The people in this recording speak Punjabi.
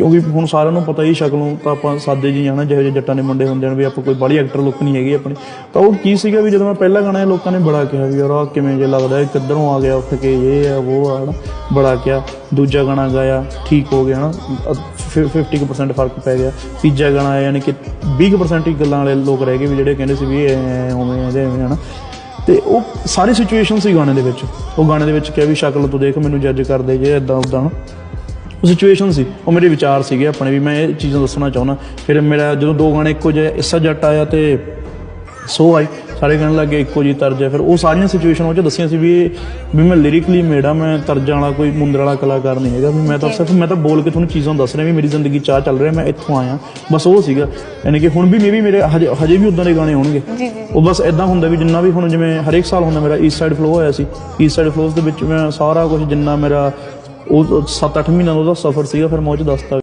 ਕਿਉਂਕਿ ਹੁਣ ਸਾਰਿਆਂ ਨੂੰ ਪਤਾ ਹੀ ਸ਼ਕਲੋਂ ਤਾਂ ਆਪਾਂ ਸਾਦੇ ਜੀ ਹਨਾ ਜਿਹੋ ਜਿਹੇ ਜੱਟਾਂ ਦੇ ਮੁੰਡੇ ਹੁੰਦੇ ਨੇ ਵੀ ਆਪਾਂ ਕੋਈ ਬਾਹਲੀ ਐਕਟਰ ਲੁੱਕ ਨਹੀਂ ਹੈਗੀ ਆਪਣੀ। ਤਾਂ ਉਹ ਕੀ ਸੀਗਾ ਵੀ ਜਦੋਂ ਮੈਂ ਪਹਿਲਾ ਗਾਣਾ ਲੋਕਾਂ ਨੇ ਬੜਾ ਕਿਹਾ ਵੀ ਯਾਰ ਆਹ ਕਿਵੇਂ ਜੇ ਲੱਗਦਾ ਕਿੱਧਰੋਂ ਆ ਗਿਆ, ਉੱਠ ਕੇ ਇਹ ਆ, ਉਹ ਆ, ਹਨਾ? ਬੜਾ ਕਿਹਾ। ਦੂਜਾ ਗਾਣਾ ਗਾਇਆ, ਠੀਕ ਹੋ ਗਿਆ, ਹਨਾ? ਅ- ਫਿ- 50% ਫ਼ਰਕ ਪੈ ਗਿਆ। ਤੀਜਾ ਗਾਣਾ ਆਇਆ ਯਾਨੀ ਕਿ 20% ਹੀ ਗੱਲਾਂ ਵਾਲੇ ਲੋਕ ਰਹਿ ਗਏ ਵੀ ਜਿਹੜੇ ਕਹਿੰਦੇ ਸੀ ਵੀ ਇਹ ਐਂ, ਉਵੇਂ, ਇਹਦੇ ਐਵੇਂ, ਹਨਾ? ਤੇ ਉਹ ਸਾਰੀ ਸਿਚੁਏਸ਼ਨ ਸੀ ਗਾਣੇ ਦੇ ਵਿੱਚ। ਉਹ ਗਾਣੇ ਦੇ ਵਿੱਚ ਕਿਹਾ ਵੀ ਸ਼ਕਲ ਤੋਂ ਦੇਖ, ਮੈਨੂੰ ਜੱਜ ਕਰਦੇ ਜੇ ਇਦਾਂ ਉਦਾਂ ਉਹ ਸਿਚੁਏਸ਼ਨ ਸੀ ਉਹ ਮੇਰੇ ਵਿਚਾਰ ਸੀਗੇ ਆਪਣੇ ਵੀ ਮੈਂ ਇਹ ਚੀਜ਼ਾਂ ਦੱਸਣਾ ਚਾਹੁੰਦਾ। ਫਿਰ ਮੇਰਾ ਜਦੋਂ ਦੋ ਗਾਣੇ ਇੱਕੋ ਜਿਹੇ ਇਸਾ ਜੱਟ ਆਇਆ ਤੇ ਸੋ ਆਈ। ਸਾਰੇ ਕਹਿਣ ਲੱਗੇ ਇੱਕੋ ਜੀ ਤਰਜ ਹੈ। ਫਿਰ ਉਹ ਸਾਰੀਆਂ ਸਿਚੁਏਸ਼ਨ ਉਹ ਚ ਦੱਸੀਆਂ ਸੀ ਵੀ ਵੀ ਮੈਂ ਲਿਰਿਕਲੀ ਮੇੜਾ ਮੈਂ ਤਰਜਾਂ ਵਾਲਾ ਕੋਈ ਮੁੰਦਰ ਵਾਲਾ ਕਲਾਕਾਰ ਨਹੀਂ ਹੈਗਾ। ਵੀ ਮੈਂ ਤਾਂ ਸਿਰਫ ਮੈਂ ਤਾਂ ਬੋਲ ਕੇ ਤੁਹਾਨੂੰ ਚੀਜ਼ਾਂ ਦੱਸ ਰਿਹਾ ਵੀ ਮੇਰੀ ਜ਼ਿੰਦਗੀ ਚਾਹ ਚੱਲ ਰਿਹਾ ਮੈਂ ਇੱਥੋਂ ਆਇਆ। ਬਸ ਉਹ ਸੀਗਾ। ਯਾਨੀ ਕਿ ਹੁਣ ਵੀ ਮੇਬੀ ਮੇਰੇ ਹਜੇ ਹਜੇ ਵੀ ਉਦਾਂ ਦੇ ਗਾਣੇ ਹੋਣਗੇ। ਜੀ ਜੀ ਉਹ ਬਸ ਇਦਾਂ ਹੁੰਦਾ ਵੀ ਜਿੰਨਾ ਵੀ ਹੁਣ ਜਿਵੇਂ ਹਰੇਕ ਸਾਲ ਹੁੰਦਾ ਮੇਰਾ ਈਸਟ ਸਾਈਡ ਫਲੋ ਹੋਇਆ ਸੀ। ਈਸਟ ਸਾਈਡ ਫਲੋਸ ਦੇ ਵਿੱਚ ਮੈਂ ਸਾਰਾ ਕੁਝ ਜਿੰਨਾ ਮੇਰਾ ਉਹ 7-8 ਮਹੀਨਿਆਂ ਦਾ ਉਹਦਾ ਸਫ਼ਰ ਸੀਗਾ ਫਿਰ ਮੈਂ ਉਹ ਚ ਦੱਸਤਾ